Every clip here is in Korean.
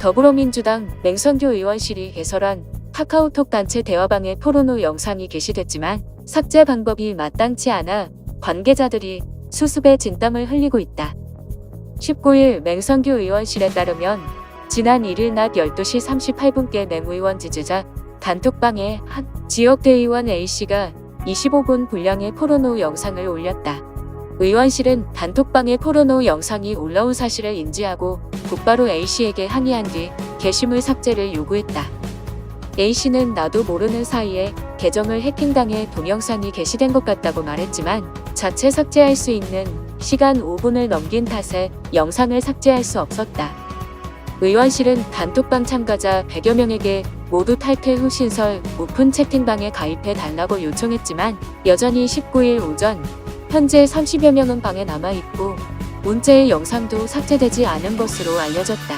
더불어민주당 맹선교 의원실이 개설한 카카오톡 단체 대화방에 포르노 영상이 게시됐지만 삭제 방법이 마땅치 않아 관계자들이 수습에 진땀을 흘리고 있다. 19일 맹선교 의원실에 따르면 지난 1일 낮 12시 38분께 맹의원 지지자 단톡방에 한 지역 대의원 A씨가 25분 분량의 포르노 영상을 올렸다. 의원실은 단톡방에 포르노 영상이 올라온 사실을 인지하고 곧바로 A씨에게 항의한 뒤 게시물 삭제를 요구했다. A씨는 나도 모르는 사이에 계정을 해킹당해 동영상이 게시된 것 같다고 말했지만 자체 삭제할 수 있는 시간 5분을 넘긴 탓에 영상을 삭제할 수 없었다. 의원실은 단톡방 참가자 100여 명에게 모두 탈퇴 후 신설 오픈 채팅방에 가입해 달라고 요청했지만 여전히 19일 오전 현재 30여 명은 방에 남아있고 문제의 영상도 삭제되지 않은 것으로 알려졌다.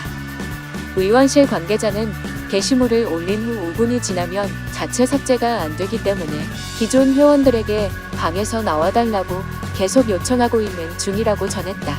의원실 관계자는 게시물을 올린 후 5분이 지나면 자체 삭제가 안 되기 때문에 기존 회원들에게 방에서 나와달라고 계속 요청하고 있는 중이라고 전했다.